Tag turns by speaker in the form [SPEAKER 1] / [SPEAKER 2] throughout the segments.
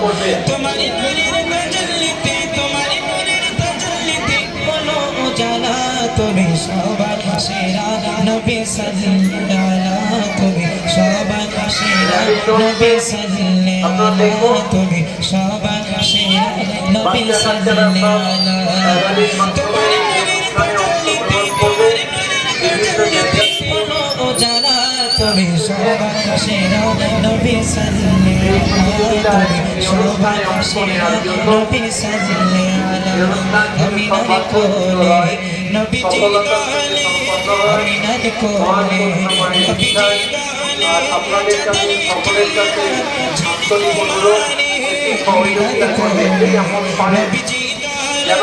[SPEAKER 1] হয়ে
[SPEAKER 2] তোমারি নূরের তাজাল্লিতে তোমারি নূরের তাজাল্লিতে বলো জানা তুমি সবার সেরা নবী সাল্লাল্লাহু তুমি সবার সেরা নবী সাল্লাল্লাহু তুমি সবার সেরা নবী সাল্লাল্লাহু আমি নবী কোলে নবী
[SPEAKER 1] আর আপনাদের কাছে সকলের কাছে আন্তরিক অনুরোধ যেন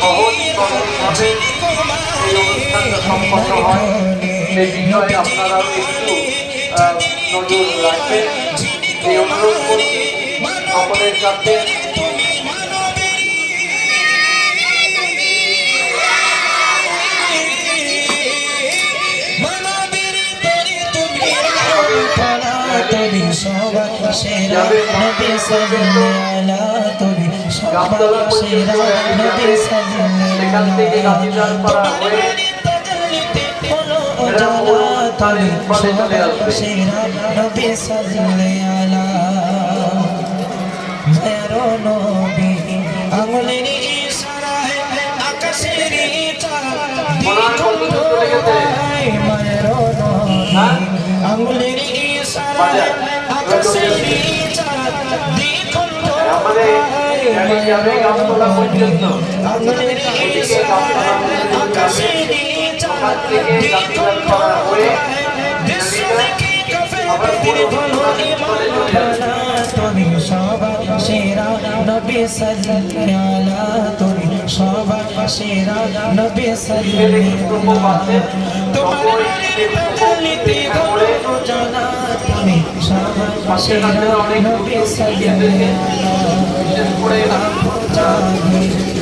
[SPEAKER 1] সহজ সরলভাবে এই অনুষ্ঠানটা সম্পন্ন হয় সেই বিষয়ে আপনারা একটু নজর রাখবেন এই অনুরোধ সেখান থেকে গাজীদার পাড়া হয়ে
[SPEAKER 2] আঙুলের ইশারায় আকাশের
[SPEAKER 1] মনার কত চলে গেছে
[SPEAKER 2] মায়ের
[SPEAKER 1] হ্যাঁ?
[SPEAKER 2] আঙুলের ইশারায় আকাশের
[SPEAKER 1] আমাদের গাড়ি যাবে গাছতলা পর্যন্ত
[SPEAKER 2] আঙুলের
[SPEAKER 1] এদিকে গাছতলা ওখান থেকে গাজীদার পাড়া হয়ে আবার
[SPEAKER 2] তুমি সবার সেরা নবী সাল্লাল্লাহু তুমি সবার সেরা নবী সাল্লাল্লাহু তোমার জানা তুমি সবার সেরা নবী সাল্লাল্লাহু
[SPEAKER 1] করে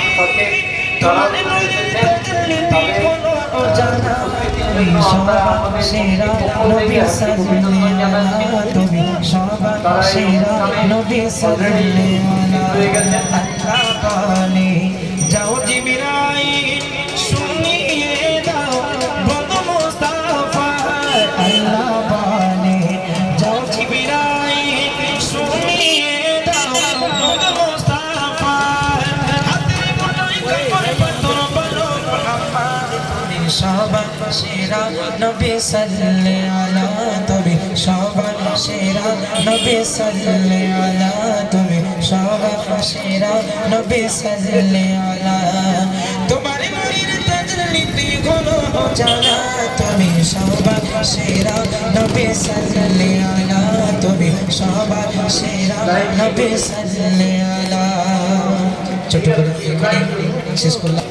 [SPEAKER 1] পক্ষ থেকে আজকে অভিনন্দন জানাচ্ছি তারা এই অনুষ্ঠানে অলরেডি হয়ে গেছেন
[SPEAKER 2] সেরা নবী সাল্লাল্লাহু আলা তুমি সবার সেরা নবী সাল্লাল্লাহু আলা তুমি সবার সেরা নবী সাল্লাল্লাহু আলা তোমার নূরের তাজলিতে ঘন জানা তুমি সবার সেরা নবী সাল্লাল্লাহু আলা তুমি সবার সেরা নবী আলা ছোট করে শেষ করলাম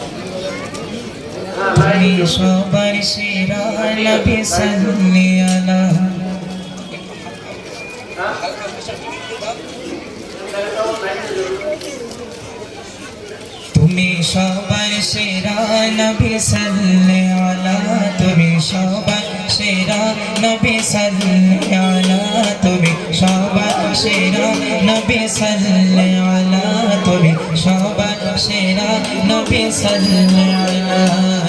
[SPEAKER 2] সবার সেরা নবী সাল্লাল্লাহু তুমি সবার সেরা নবী সাল্লাল্লাহু তুমি সবার সেরা নবী সাল্লাল্লাহু তুমি সবার সেরা নবী সাল্লাল্লাহু তুমি সবার সেরা নবী সাল্লাল্লাহু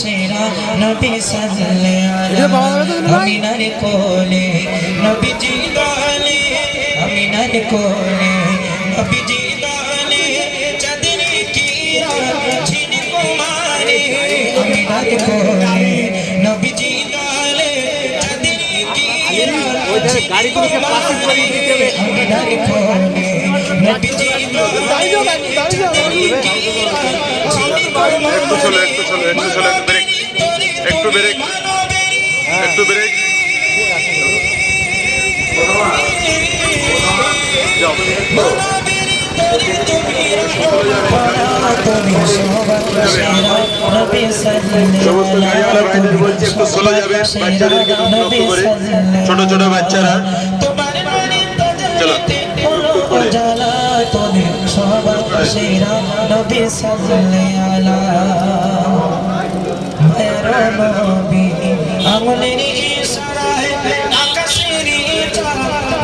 [SPEAKER 2] সেরা নবী সাল্লাল্লাহ আমিনার কোলে নবীজি দলে আমিনার কোলে নবীজি দলে চাঁদের কিরণ ঝিল কুমারে আমিনার কোলে নবীজি দলে পাশে করে দিতে হবে। আমিনার কোলে
[SPEAKER 3] একটু চলো একটু চলো একটু চলো একটু ব্রেক একটু ব্রেক একটু ব্রেক
[SPEAKER 2] সমস্ত গাড়িওয়ালা ভাইদের বলছি একটু সোলো যাবে বাচ্চাদেরকে লক্ষ্য করে। ছোট ছোট বাচ্চারা।
[SPEAKER 3] চলো।
[SPEAKER 2] আঙুলের ইশারায় আকাশের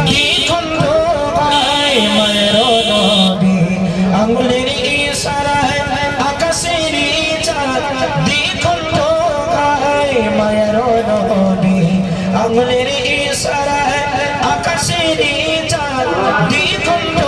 [SPEAKER 2] দ্বিখণ্ড ভাই মায়ের নবী আঙুলের ইশারায় আকাশের দ্বিখণ্ড ভাই মায়ের নবী আঙুলের ইশারায় আকাশের দ্বিখণ্ড